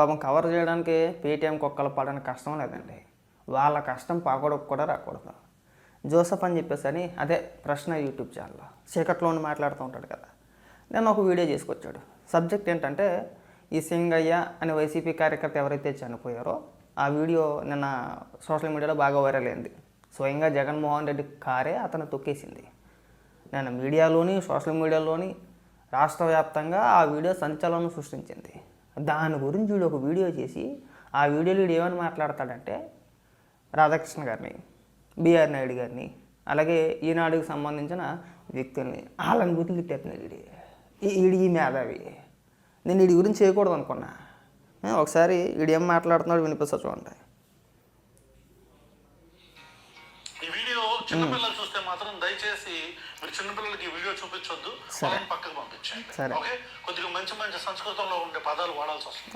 పాపం కవర్ చేయడానికి పేటీఎం కుక్కలు పడడానికి కష్టం లేదండి. వాళ్ళ కష్టం పగడకు కూడా రాకూడదు. జోసఫ్ అని చెప్పేసి అని అదే ప్రశ్న యూట్యూబ్ ఛానల్లో చీకట్లో మాట్లాడుతూ ఉంటాడు కదా. నేను ఒక వీడియో చేసుకొచ్చాడు. సబ్జెక్ట్ ఏంటంటే ఈ సింగయ్య అనే వైసీపీ కార్యకర్త ఎవరైతే చనిపోయారో ఆ వీడియో నిన్న సోషల్ మీడియాలో బాగా వైరల్ అయింది. స్వయంగా జగన్మోహన్ రెడ్డి కారే అతను తొక్కేసింది. నేను మీడియాలోని సోషల్ మీడియాలోని రాష్ట్ర వ్యాప్తంగా ఆ వీడియో సంచలనం సృష్టించింది. దాని గురించి వీడు ఒక వీడియో చేసి ఆ వీడియోలో వీడు ఏమని మాట్లాడతాడంటే రాధాకృష్ణ గారిని బిఆర్ నాయుడు గారిని అలాగే ఈనాడుకి సంబంధించిన వ్యక్తుల్ని వాళ్ళని గుర్తు తిట్టేస్తున్నాడు వీడి. ఈ- వీడి ఈ మేధావి. నేను వీడి గురించి చేయకూడదు అనుకున్నా ఒకసారి వీడు ఏం మాట్లాడుతున్నాడు వినిపిస్తా చూడండి. చిన్నపిల్లలు చూస్తే మాత్రం దయచేసి మీరు చిన్నపిల్లలకి ఈ వీడియో చూపించొద్దు. వాళ్ళని పక్కకు పంపించండి. ఓకే? కొద్దిగా మంచి మంచి సంస్కృతంలో ఉండే పదాలు వాడాల్సి వస్తుంది.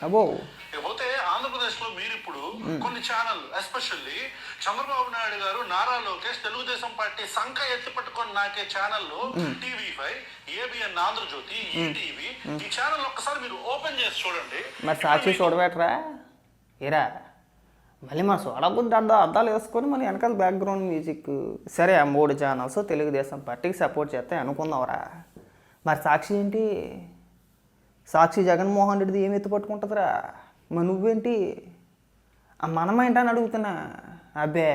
ఇకపోతే ఆంధ్రప్రదేశ్లో మీరు ఇప్పుడు కొన్ని channel especially Chandrababu Naidu garu Nara Lokesh Telugu Desam party సంఖ ఎత్తి పట్టుకొని నాకే ఛానల్లో TV five ABN Andhrajyothy ETV ఈ ఛానల్ ఒక్కసారి మీరు ఓపెన్ చేసి చూడండి. మరి సాక్షి చూడబెట్టరా? ఏరా? మళ్ళీ మన చూడబుద్ది అర్థం అర్థాలు వేసుకొని మన వెనకాల బ్యాక్గ్రౌండ్ మ్యూజిక్ సరే ఆ మూడు ఛానల్స్ తెలుగుదేశం పార్టీకి సపోర్ట్ చేస్తే అనుకుందాంరా. మరి సాక్షి ఏంటి? సాక్షి జగన్మోహన్ రెడ్డిది ఏమి ఎత్తుపట్టుకుంటుందిరా మరి నువ్వేంటి? ఆ మనమేంటని అడుగుతున్నా. అబ్బే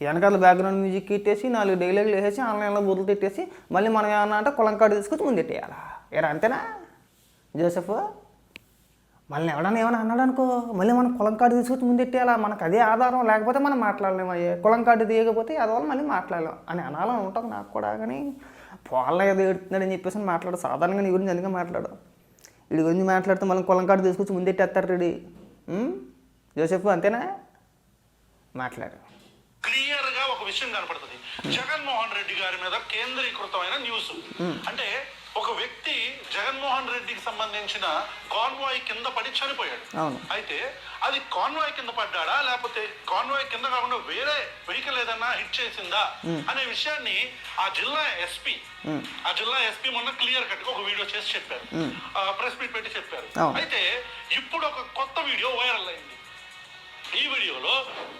వెనకాల బ్యాక్గ్రౌండ్ మ్యూజిక్ ఇట్టేసి నాలుగు డైలాగులు వేసేసి ఆన్లైన్లో బుద్ధులు తిట్టేసి మళ్ళీ మనం ఏమన్నా అంటే కులం కార్డు తీసుకొచ్చి ముందు తిట్టేయాలా ఏరా అంతేనా? జోసెఫ్? మళ్ళీ ఎవడన్నా ఏమైనా అన్నాడు అనుకో మళ్ళీ మనం కులం కార్డు తీసుకొచ్చి ముందు పెట్టేయాలా మనకు అదే ఆధారం లేకపోతే మనం మాట్లాడలేము అయ్యే కులం కార్డు తీయకపోతే అదవల్ల మళ్ళీ మాట్లాడలేం అని అనాలని ఉంటుంది నాకు కూడా. కానీ పోళ్ళ ఏదో ఏడుతున్నాడని చెప్పేసి అని మాట్లాడు. సాధారణంగా నీ గురించి అందుకే మాట్లాడు. వీడి గురించి మాట్లాడితే మళ్ళీ కులం కార్డు తీసుకొచ్చి ముందు పెట్టేస్తారు రెడీ జోసెఫ్ అంతేనా? మాట్లాడు. క్లియర్గా ఒక విషయం కనపడుతుంది. జగన్మోహన్ రెడ్డి గారి మీద కేంద్రీకృతమైన న్యూస్. అంటే ఒక వ్యక్తి జగన్మోహన్ రెడ్డికి సంబంధించిన కాన్వాయ్ కింద పడి చనిపోయాడు. అయితే అది కాన్వాయ్ కింద పడ్డాడా? లేకపోతే కాన్వాయ్ కింద కాకుండా వేరే వెహికల్ ఏదన్నా హిట్ చేసిందా? అనే విషయాన్ని ఆ జిల్లా ఎస్పీ ఆ జిల్లా ఎస్పీ మొన్న క్లియర్ కట్ ఒక వీడియో చేసి చెప్పారు. ప్రెస్ మీట్ పెట్టి చెప్పారు. అయితే ఇప్పుడు ఒక కొత్త వీడియో వైరల్ అయింది. ఈ వీడియోలో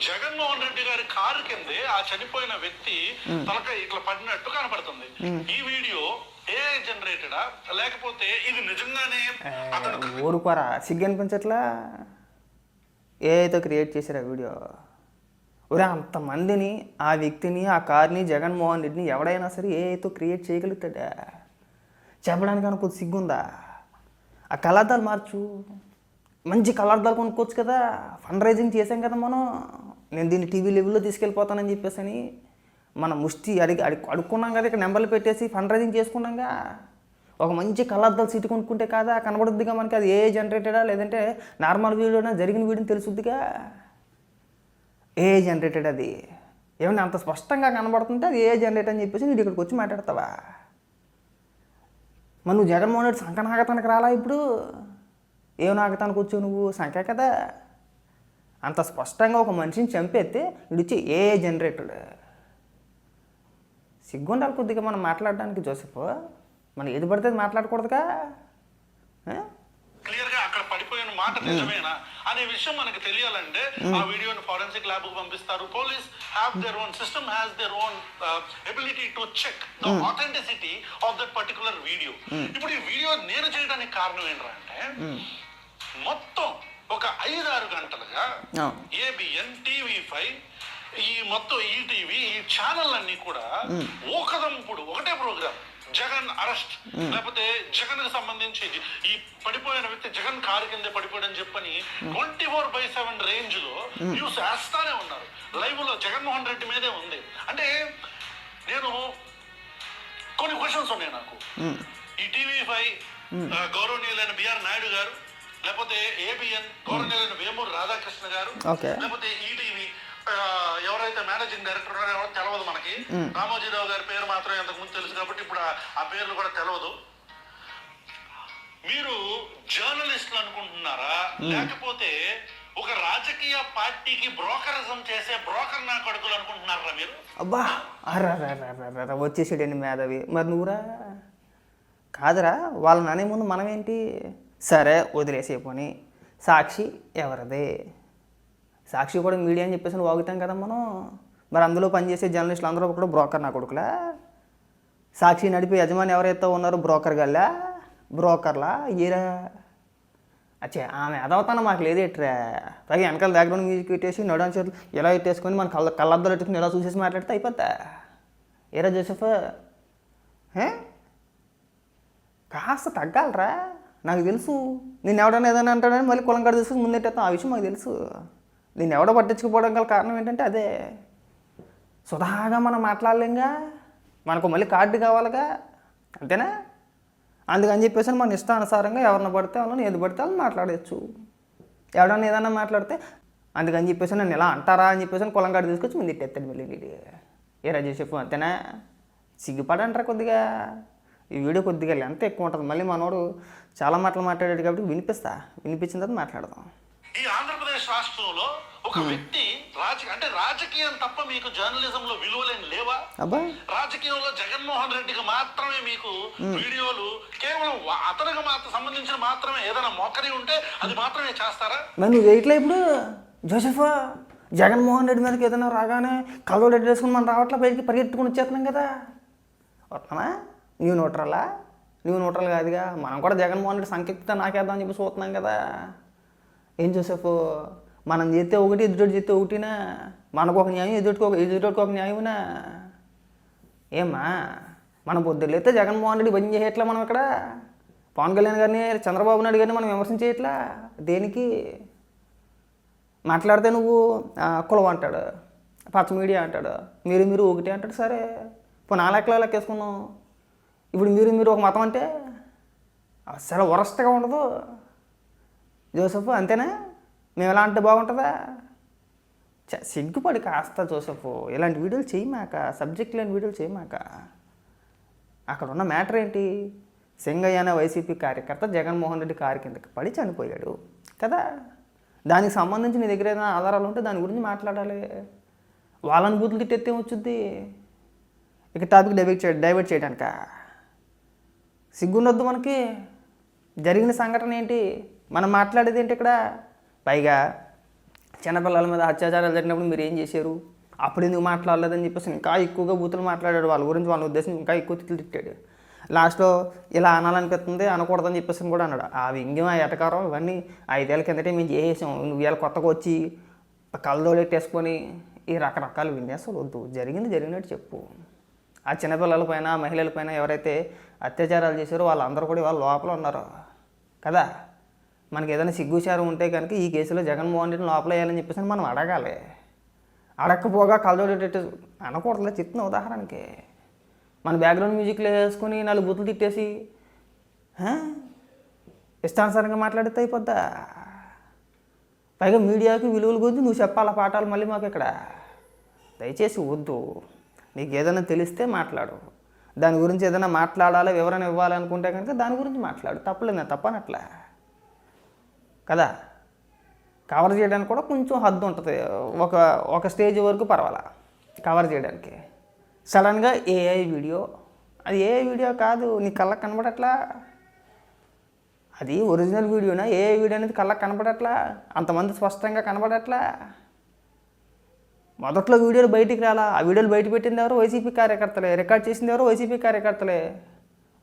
జగన్మోహన్ రెడ్డి గారి కారు కిందే ఆ చనిపోయిన వ్యక్తి తలక ఇట్లా పడినట్టు కనపడుతుంది. ఈ వీడియో ఏ జనరేటెడా లేకపోతే ఇది నిజంగానే ఊరుకోరా. సిగ్గు అనిపించట్లా? ఏతో క్రియేట్ చేశారు ఆ వీడియో? ఒరే అంతమందిని ఆ వ్యక్తిని ఆ కార్ని జగన్మోహన్ రెడ్డిని ఎవడైనా సరే ఏతో క్రియేట్ చేయగలుగుతాడా? చెప్పడానికి అనుకో సిగ్గుందా? ఆ కలర్దాలు మార్చు. మంచి కలర్దాలు కొనుక్కోవచ్చు కదా. ఫండ్ రైజింగ్ చేసాం కదా మనం. నేను దీన్ని టీవీ లెవెల్లో తీసుకెళ్ళిపోతానని చెప్పేసి అని మన ముష్టి అడిగి అడి అడుక్కున్నాం కదా ఇక్కడ నెంబర్లు పెట్టేసి ఫండ్ రైజింగ్ చేసుకున్నాంగా ఒక మంచి కలర్దాలు సీటు కొనుక్కుంటే కాదా? కనబడుద్దిగా మనకి. అది ఏ జనరేటెడా లేదంటే నార్మల్ వీడియోనా జరిగిన వీడియోని తెలుసుద్దిగా. ఏ జనరేటెడ్ అది? ఏమన్నా అంత స్పష్టంగా కనబడుతుంటే అది ఏ జనరేటర్ అని చెప్పేసి నీకు ఇక్కడికి వచ్చి మాట్లాడతావా? మరి నువ్వు జగన్మోహన్ రెడ్డి సంకనాగతానికి రాలా ఇప్పుడు? ఏం నాకు వచ్చావు నువ్వు? సంఖ్య కదా. అంత స్పష్టంగా ఒక మనిషిని చంపేస్తే ఇడిచి ఏ జనరేటర్ సిగ్గుండాలి కొద్దిగా మనం మాట్లాడడానికి జోసెఫ్. మనం ఏది పడితే అది మాట్లాడకూడదుగా ఆ? క్లియర్గా అక్కడ పడిపోయిన మాట నిజమేనా అనే విషయం మనకు తెలియాలంటే ఆ వీడియోని ఫారెన్సిక్ ల్యాబ్కు పంపిస్తారు. Police have their own system has their own ability to check the authenticity of that particular video ఇప్పుడు ఈ వీడియో నేను చేయడానికి కారణం ఏంటంటే మొత్తం ఒక ఐదారు గంటలుగా అవును. ఏబిఎన్ టీవీ ఫైవ్ ఈ మొత్తం ఈటీవీ ఈ ఛానల్ అన్ని కూడా ఓకదంపుడు ఒకటే ప్రోగ్రామ్ జగన్ అరెస్ట్. లేకపోతే జగన్కు సంబంధించి ఈ పడిపోయిన వ్యక్తి జగన్ కారు కింద పడిపోయాడని చెప్పని ట్వంటీ ఫోర్ బై సెవెన్ రేంజ్లో న్యూస్ వేస్తానే ఉన్నారు. లైవ్లో జగన్మోహన్ రెడ్డి మీదే ఉంది. అంటే నేను కొన్ని క్వశ్చన్స్ ఉన్నాయి నాకు. ఈ టీవీ ఫైవ్ గౌరవనీయులైన బిఆర్ నాయుడు గారు లేకపోతే ఏబిఎన్ గౌరవనీయులైన వేమూరు రాధాకృష్ణ గారు. లేకపోతే ఈటీవీ ఎవరైతే మేనేజింగ్ డైరెక్టర్ ఉన్నారో ఎవరో తెలియదు మనకి. రామోజీరావు గారి పేరు మాత్రం ఇంతకు ముందు తెలుసు కాబట్టి ఇప్పుడు ఆ- పేర్లు కూడా తెలియదు మీరు జర్నలిస్టులు అనుకుంటున్నారా? లేకపోతే ఒక రాజకీయ పార్టీకి బ్రోకరిజం చేసే బ్రోకర్ నా కొడుకులు అనుకుంటున్నారా మీరు? అబ్బా అర్ర వచ్చేసాడండి మేధావి. మరి నువ్వురా? కాదురా వాళ్ళని అనే ముందు మనం ఏంటి సరే వదిలేసే పోని. సాక్షి ఎవరిదే? సాక్షి కూడా మీడియా అని చెప్పేసి వాగుతాం కదా మనం. మరి అందులో పనిచేసే జర్నలిస్టులు అందరూ కూడా బ్రోకర్ నా కొడుకులా? సాక్షి నడిపే యజమాని ఎవరైతే ఉన్నారో బ్రోకర్ గల్లా బ్రోకర్లా? ఏరా అచ్చే ఆమె అదవుతాను మాకు లేదేట్రా పైగా వెనకాల బ్యాక్గ్రౌండ్ మ్యూజిక్ పెట్టేసి నడవని చేతులు ఇలా పెట్టేసుకొని మన కళ్ళ కళ్ళద్దాలు పెట్టుకుని ఇలా చూసేసి మాట్లాడితే అయిపోతా ఏరా జోసెఫ్? కాస్త తగ్గాలరా? నాకు తెలుసు. నేను ఎవడన్నా ఏదైనా అంటాడని మళ్ళీ కులం కడ తీసుకుని ముందెట్టేస్తాం. ఆ విషయం మాకు తెలుసు. నేను ఎవడో పట్టించుకుపోవడం గల కారణం ఏంటంటే అదే. సుధాగా మనం మాట్లాడలేంగా. మనకు మళ్ళీ కార్డు కావాలిగా. అంతేనా? అందుకని చెప్పేసి మన ఇష్టానుసారంగా ఎవరిని పడితే వాళ్ళని ఏది పడితే వాళ్ళని మాట్లాడచ్చు ఎవడన్నా ఏదన్నా మాట్లాడితే అందుకని చెప్పేసి నన్ను ఇలా అంటారా అని చెప్పేసి కులం కాడ తీసుకొచ్చి ముందు తిట్టేస్తాడు మళ్ళీ వీడు. ఏ రాజేష్ చెప్పు అంతేనా? సిగ్గుపడంటారా కొద్దిగా? ఈ వీడియో కొద్దిగా ఎంత ఎక్కువ ఉంటుంది. మళ్ళీ మనోడు చాలా మాటలు మాట్లాడాడు కాబట్టి వినిపిస్తా. వినిపించిన తర్వాత మాట్లాడదాం. ఈ ఆంధ్రప్రదేశ్ రాష్ట్రంలో ఒక వ్యక్తి రాజకీయ అంటే రాజకీయం తప్ప మీకు జర్నలిజం లో విలువలేని లేవా? అబ్బా. రాజకీయంలో జగన్మోహన్ రెడ్డికి మాత్రమే మీకు వీడియోలు కేవలం అతనికి మాత్రం సంబంధించిన మాత్రమే ఏదైనా మోకరి ఉంటే అది మాత్రమే చేస్తారా? మరి నువ్వు వేయట్లే ఇప్పుడు. జోసెఫ్ జగన్మోహన్ రెడ్డి మీదకి ఏదైనా రాగానే కలవ రెడ్డి వేసుకుని మనం రావట్లే బయటికి పరిగెట్టుకుని వచ్చేస్తున్నాం కదా. వస్తున్నామా నీవు న్యూట్రలా? నీవు న్యూట్రల్ కాదుగా. మనం కూడా జగన్మోహన్ రెడ్డి సంకెక్తితే నాకేద్దాం అని చెప్పి చూస్తున్నాం కదా. ఏం జోసెఫ్? మనం చేస్తే ఒకటి ఎదుటోటి చేస్తే ఒకటినా మనకు ఒక న్యాయం ఎదుటికి ఒక ఎదుటోటికి ఒక న్యాయమునా? ఏమ్మా? మనం పొద్దులేస్తే జగన్మోహన్ రెడ్డి భజన చేయట్లా మనం ఇక్కడ పవన్ కళ్యాణ్ గారిని చంద్రబాబు నాయుడు గారిని మనం విమర్శించేయట్లా దేనికి? మాట్లాడితే నువ్వు కులం అంటాడు పచ్చ మీడియా అంటాడు మీరు మీరు ఒకటి అంటాడు సరే. ఇప్పుడు నా లెక్కేసుకున్నాం ఇప్పుడు మీరు మీరు ఒక మతం అంటే అసలు వరస్ట్గా ఉండదు. జోసఫ్ అంతేనా? మేము ఎలా అంటే బాగుంటుందా? చ సిగ్గుపడి కాస్త జోసెఫ్ ఇలాంటి వీడియోలు చేయమాక సబ్జెక్ట్ లేని వీడియోలు చేయమాక. అక్కడ ఉన్న మ్యాటర్ ఏంటి? సింగయ్య అనే వైసీపీ కార్యకర్త జగన్మోహన్ రెడ్డి కారు కిందకి పడి చనిపోయాడు కదా? దానికి సంబంధించి నీ దగ్గర ఏదైనా ఆధారాలు ఉంటే దాని గురించి మాట్లాడాలి. వాళ్ళని బూతులు తిట్టేస్తే వచ్చుద్ది? ఇక టాపిక్ డైవర్ట్ చే డైవర్ట్ చేయడానిక? సిగ్గుండొద్దు మనకి. జరిగిన సంఘటన ఏంటి? మనం మాట్లాడేది ఏంటి ఇక్కడ? పైగా చిన్నపిల్లల మీద అత్యాచారాలు జరిగినప్పుడు మీరు ఏం చేశారు? అప్పుడు ఎందుకు మాట్లాడలేదని చెప్పేసి ఇంకా ఎక్కువగా బూతులు మాట్లాడాడు వాళ్ళ గురించి వాళ్ళ ఉద్దేశం ఇంకా ఎక్కువ తిట్లు తిట్టాడు. లాస్ట్లో ఇలా అనాలనిపిస్తుంది అనకూడదని చెప్పేసి కూడా అన్నాడు. ఆ వ్యంగ్యం ఆ ఎటకారం ఇవన్నీ ఐదేళ్ళ కిందటే మేము చేసేసాం. నువ్వు ఇలా కొత్తగా వచ్చి కళ్ళదోడెట్టేసుకొని ఈ రకరకాల విన్యాసాలు వద్దు. జరిగింది జరిగినట్టు చెప్పు. ఆ చిన్నపిల్లల పైన మహిళల పైన ఎవరైతే అత్యాచారాలు చేశారో వాళ్ళందరూ కూడా వాళ్ళ లోపల ఉన్నారు కదా? మనకి ఏదైనా సిగ్గుచారం ఉంటే కనుక ఈ కేసులో జగన్మోహన్ రెడ్డిని లోపల వేయాలని చెప్పేసి మనం అడగాలి. అడగకపోగా కలదోడేటట్టు అనకూడదులే చెప్తున్న ఉదాహరణకి. మన బ్యాక్గ్రౌండ్ మ్యూజిక్లో వేసుకొని నాలుగు బూతులు తిట్టేసి ఇష్టానుసారంగా మాట్లాడితే అయిపోద్దా? పైగా మీడియాకి విలువల గురించి నువ్వు చెప్పాలా పాఠాలు మళ్ళీ మాకు ఇక్కడ? దయచేసి వద్దు. నీకు ఏదైనా తెలిస్తే మాట్లాడు. దాని గురించి ఏదైనా మాట్లాడాలి వివరణ ఇవ్వాలనుకుంటే కనుక దాని గురించి మాట్లాడు. తప్పలేదు నేను తప్పనట్లే. కదా? కవర్ చేయడానికి కూడా కొంచెం హద్దు ఉంటుంది. ఒక ఒక స్టేజ్ వరకు పర్వాలా? కవర్ చేయడానికి. సడన్గా ఏఐ వీడియో అది ఏ వీడియో కాదు నీ కళ్ళకు కనబడట్లా? అది ఒరిజినల్ వీడియోనా ఏ వీడియో అనేది కళ్ళకు కనబడట్లా? అంతమంది స్పష్టంగా కనబడట్లా? మొదట్లో వీడియోలు బయటికి రాలా? ఆ వీడియోలు బయట పెట్టింది ఎవరు? వైసీపీ కార్యకర్తలే. రికార్డ్ చేసింది ఎవరు? వైసీపీ కార్యకర్తలే.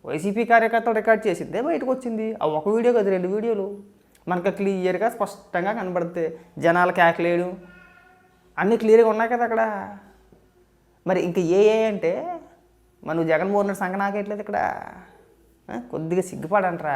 వైసీపీ కార్యకర్తలు రికార్డ్ చేసిందే బయటకు వచ్చింది ఆ ఒక వీడియో కదా రెండు వీడియోలు మనకు క్లియర్గా స్పష్టంగా కనబడుతుంది జనాలు కేకలేయడం అన్నీ క్లియర్గా ఉన్నాయి కదా అక్కడ. మరి ఇంక ఏ ఏ అంటే మన జగన్మోహన్ రెడ్డి సంఘ నాకేట్లేదు ఇక్కడ. కొద్దిగా సిగ్గుపడంట్రా.